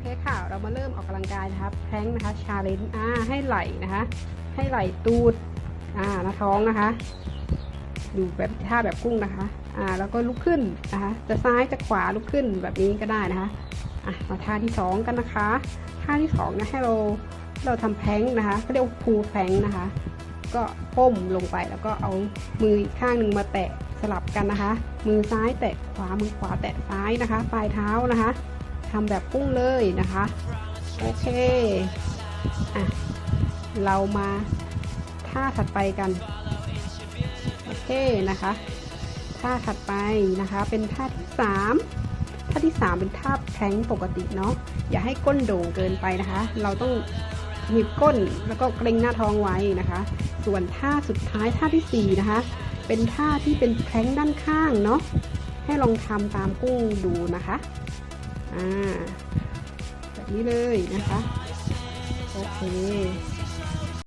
เคค่ะ เรามาเริ่มออกกำลังกายนะคะแพร้งนะคะชาเลนจ์อ่าให้ไหลนะคะ ให้ไหลตูดอ่าหน้าท้องนะคะดูแบบท่าแบบกุ้งนะคะอ่าแล้วก็ลุกขึ้นนะคะ จะซ้ายจะขวาลุกขึ้นแบบนี้ก็ได้นะคะอะมาท่าที่สองกันนะคะ ท่าที่สองนะให้เราเราทำแพ้งนะคะเขาเรียกว่าพูลแพ้งนะคะ ก็ก้มลงไปแล้วก็เอามืออีกข้างหนึ่งมาแตะสลับกันนะคะ มือซ้ายแตะขวามือขวาแตะซ้ายนะคะ ปลายเท้านะคะ ทำแบบกุ้งเลยนะคะ โอเคอะเรามาท่าถัดไปกัน โอเคนะคะ ท่าถัดไปนะคะเป็นท่าที่สามท่าที่สามเป็นท่าแพลงปกติเนาะอย่าให้ก้นโด่งเกินไปนะคะ เราต้องหนีบก้นแล้วก็เกรงหน้าท้องไว้นะคะ ส่วนท่าสุดท้ายท่าที่สี่นะคะ เป็นท่าที่เป็นแพลงด้านข้างเนาะให้ลองทำตามกุ้งดูนะคะ อ่าแบบนี้เลยนะคะ โอเค